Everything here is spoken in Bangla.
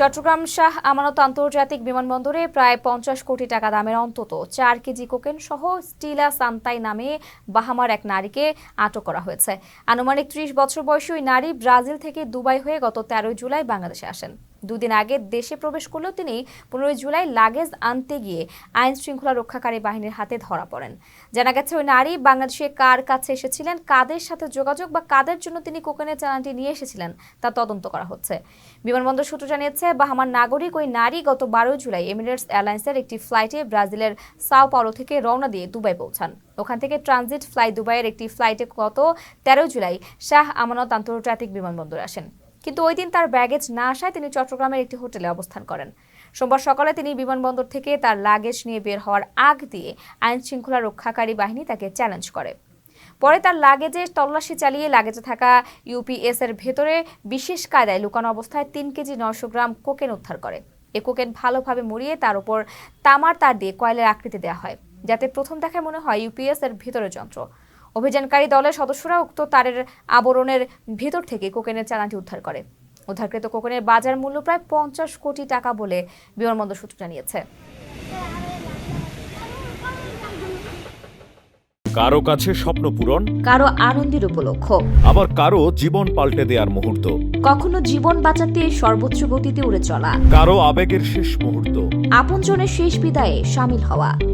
চট্টগ্রাম শাহ আমানত আন্তর্জাতিক বিমানবন্দরে প্রায় পঞ্চাশ কোটি টাকা দামের অন্তত চার কেজি কোকেন সহ স্টিলা সান্তাই নামে বাহামার এক নারীকে আটক করা হয়েছে। আনুমানিক ত্রিশ বছর বয়সী ওই নারী ব্রাজিল থেকে দুবাই হয়ে গত তেরোই জুলাই বাংলাদেশে আসেন। দুদিন আগে দেশে প্রবেশ করলেও তিনি পনেরোই জুলাই লাগেজ আনতে গিয়ে আইন শৃঙ্খলা রক্ষাকারী বাহিনীর হাতে ধরা পড়েন। জানা গেছে ওই নারী বাংলাদেশে কার কাছে এসেছিলেন, কাদের সাথে যোগাযোগ বা কাদের জন্য তিনি কোকেনের চালানটি নিয়ে এসেছিলেন তা তদন্ত করা হচ্ছে। বিমানবন্দর সূত্র জানিয়েছে, বাহামার নাগরিক ওই নারী গত বারোই জুলাই এমিরেটস এয়ারলাইন্সের একটি ফ্লাইটে ব্রাজিলের সাও পাওলো থেকে রওনা দিয়ে দুবাই পৌঁছান। ওখান থেকে ট্রানজিট ফ্লাই দুবাইয়ের একটি ফ্লাইটে গত তেরোই জুলাই শাহ আমানত আন্তর্জাতিক বিমানবন্দরে আসেন। কিন্তু ওই দিন তার ব্যাগেজ না আসায় তিনি চট্টগ্রামের একটি হোটেলে অবস্থান করেন। সোমবার সকালে তিনি বিমানবন্দর থেকে তার লাগেজ নিয়ে বের হওয়ার আগ দিয়ে আইন শৃঙ্খলা রক্ষাকারী বাহিনী তাকে চ্যালেঞ্জ করে। পরে তার লাগেজে তল্লাশি চালিয়ে লাগেজে থাকা ইউপিএস এর ভেতরে বিশেষ কায়দায় লুকানো অবস্থায় তিন কেজি নশো গ্রাম কোকেন উদ্ধার করে। এ কোকেন ভালোভাবে মুড়িয়ে তার উপর তামার তার দিয়ে কয়েলের আকৃতি দেওয়া হয়, যাতে প্রথম দেখায় মনে হয় ইউপিএস এর ভেতরের যন্ত্র। অভিযানকারী দলের সদস্যরা উক্ত তারের আবরণের ভেতর থেকে কোকেনের চালানটি উদ্ধার করে। উদ্ধারকৃত কোকেনের বাজার মূল্য প্রায় পঞ্চাশ কোটি টাকা বলে বিমানবন্দর সূত্র জানিয়েছে। কারও কাছে স্বপ্ন পূরণ কারও আনন্দের উপলক্ষ। আবার কারও জীবন পাল্টে দেওয়ার মুহূর্ত। কখনো জীবন বাঁচাতে সর্বোচ্চ গতিতে উড়ে চলা। কারও আবেগের শেষ মুহূর্ত। আপনজনের শেষ বিদায়ে সামিল হওয়া।